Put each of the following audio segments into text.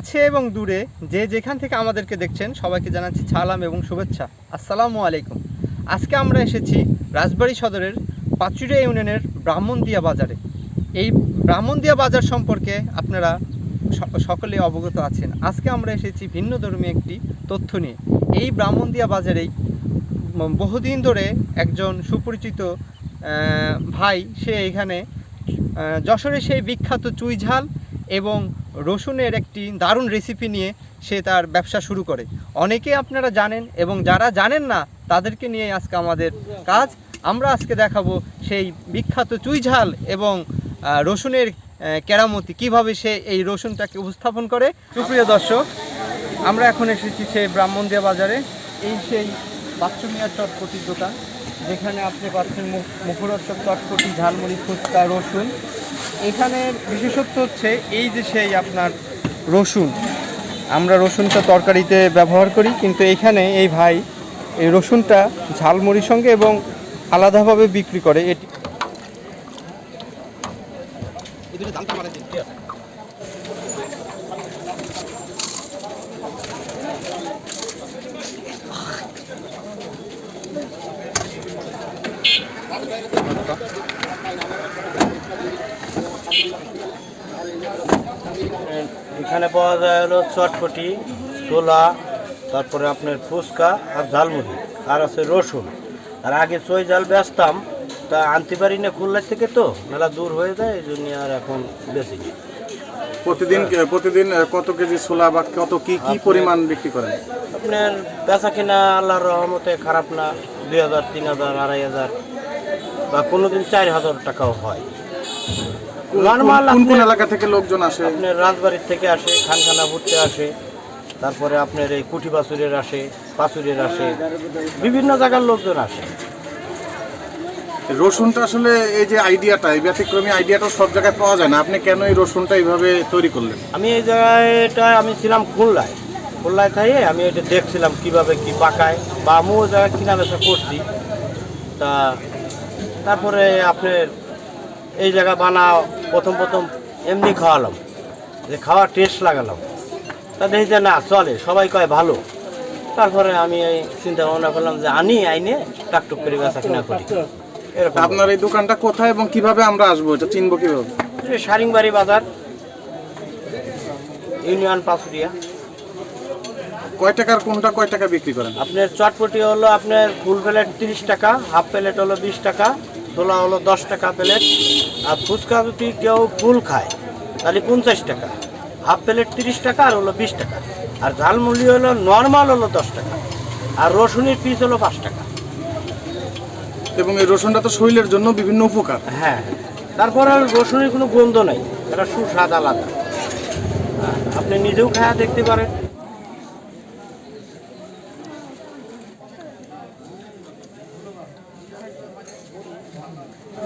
কাছে এবং দূরে যে যেখান থেকে আমাদেরকে দেখছেন, সবাইকে জানাচ্ছি সালাম এবং শুভেচ্ছা। আসসালামু আলাইকুম। আজকে আমরা এসেছি রাজবাড়ী সদরের পাচুরিয়া ইউনিয়নের ব্রাহ্মণদিয়া বাজারে। এই ব্রাহ্মণদিয়া বাজার সম্পর্কে আপনারা সকলে অবগত আছেন। আজকে আমরা এসেছি ভিন্ন ধর্মী একটি তথ্য নিয়ে। এই ব্রাহ্মণদিয়া বাজারেই বহুদিন ধরে একজন সুপরিচিত ভাই, সে এখানে যশোরে সেই বিখ্যাত চুই ঝাল এবং রসুনের একটি দারুণ রেসিপি নিয়ে সে তার ব্যবসা শুরু করে। অনেকে আপনারা জানেন এবং যারা জানেন না, তাদেরকে নিয়ে আজকে আমাদের কাজ। আমরা আজকে দেখাবো সেই বিখ্যাত চুইঝাল এবং রসুনের কেরামতি। কীভাবে সে এই রসুনটাকে উপস্থাপন করে? সুপ্রিয় দর্শক, আমরা এখন এসেছি সেই ব্রাহ্মণদিয়া বাজারে। এই সেই বাচ্চুমিয়া চটপটির দোকান, যেখানে আপনি পাচ্ছেন মুখ- মুখরোচক চটপটি, ঝালমুড়ি, ফুচকা, রসুন। এখানে বিশেষত্ব হচ্ছে এই যে সেই আপনার রসুন। আমরা রসুনটা তরকারিতে ব্যবহার করি, কিন্তু এখানে এই ভাই এই রসুনটা ঝালমুড়ির সঙ্গে এবং আলাদাভাবে বিক্রি করে। এটি এখানে পাওয়া যায় হলো চটপটি ছোলা তারপরে আপনার ফুচকা আর ঝালমুড়ি আর আছে রসুন। আর আগে চই জাল বেচতাম তা আনতে পারি না খুলনা থেকে তো মেলা দূর হয়ে যায় এই জন্য আর এখন বেশি প্রতিদিন প্রতিদিন কত কেজি ছোলা বা কত কি কি পরিমাণ বিক্রি করেন? আপনার বেচা কিনা আল্লাহর রহমতে খারাপ না দুই হাজার তিন হাজার আড়াই হাজার বা কোনোদিন চার হাজার টাকাও হয়। নর্মাল কোন কোন এলাকা থেকে লোকজন আসে? আপনার রাজবাড়ির থেকে আসে খানখানা ঘুরতে আসে তারপরে আপনার এই কুঠি বাছুরের আসে পাচুরের আসে বিভিন্ন জায়গার লোকজন আসে। রসুনটা আসলে এই যে আইডিয়াটা এই ব্যতিক্রমী আইডিয়াটা সব জায়গায় পাওয়া যায় না। আপনি কেন এই রসুনটা এইভাবে তৈরি করলেন? আমি এই জায়গায় এটা আমি ছিলাম খুলনায়। খুলনায় থেকে আমি এটা দেখছিলাম কীভাবে কি পাকায় বা আমিও জায়গায় কিনা বেচা করছি। তা তারপরে আপনার এই জায়গা বানাও প্রথম প্রথম এমনি খাওয়ালাম। যে খাওয়ার টেস্ট লাগালাম। তা দেখি যে না চলে সবাই কয় ভালো। তারপরে আমি এই চিন্তা ভাবনা করলাম যে আনি আইনে টাকটুক করে বেচা কিনা করি। এরকম। আপনার এই দোকানটা কোথায় এবং কীভাবে আমরা আসব? এটা চিনবো কীভাবে? সারিংবাড়ি বাজার ইউনিয়ন পাশুরিয়া কয় টাকার কোনটা কয় টাকা বিক্রি করেন? আপনার চটপটি হলো আপনার ফুল প্লেট তিরিশ টাকা হাফ প্লেট হলো বিশ টাকা ছোলা হলো দশ টাকা প্লেট আর ফুচকা যদি কেউ ফুল খায় তাহলে পঞ্চাশ টাকা। হাফ প্লেট তিরিশ টাকা আর হলো বিশ টাকা। আর ঝালমুড়ি হলো নর্মাল হলো দশ টাকা। আর রসুনের পিস হলো পাঁচ টাকা। এবং এই রসুনটা তো শরীরের জন্য বিভিন্ন উপকার। হ্যাঁ তারপর আর রসুনের কোনো গন্ধ নাই এটা সুস্বাদ আলাদা। হ্যাঁ, আপনি নিজেও খায়া দেখতে পারেন।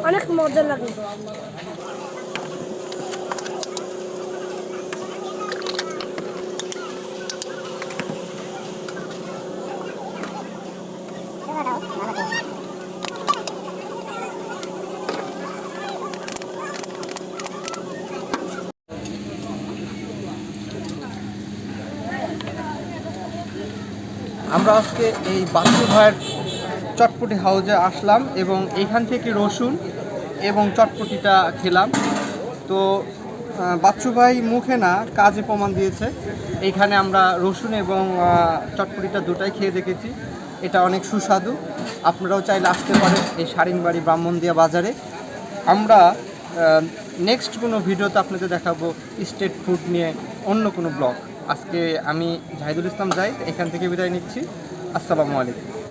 অনেক মজা লাগে আমরা আজকে এই বাচ্চু ভাইয়ের চটপটি হাউজে আসলাম এবং এইখান থেকে রসুন এবং চটপটিটা খেলাম। তো বাচ্চু ভাই মুখে না, কাজে প্রমাণ দিয়েছে। এইখানে আমরা রসুন এবং চটপটিটা দুটাই খেয়ে দেখেছি। এটা অনেক সুস্বাদু। আপনারাও চাইলে আসতে পারেন এই সারিংবাড়ি ব্রাহ্মণদিয়া বাজারে। আমরা নেক্সট কোনো ভিডিওতে আপনাদের দেখাবো স্টেট ফুড নিয়ে অন্য কোনো ব্লগ। আজকে আমি জাহিদুল ইসলাম যাই এখান থেকে বিদায় নিচ্ছি। আসসালামু আলাইকুম।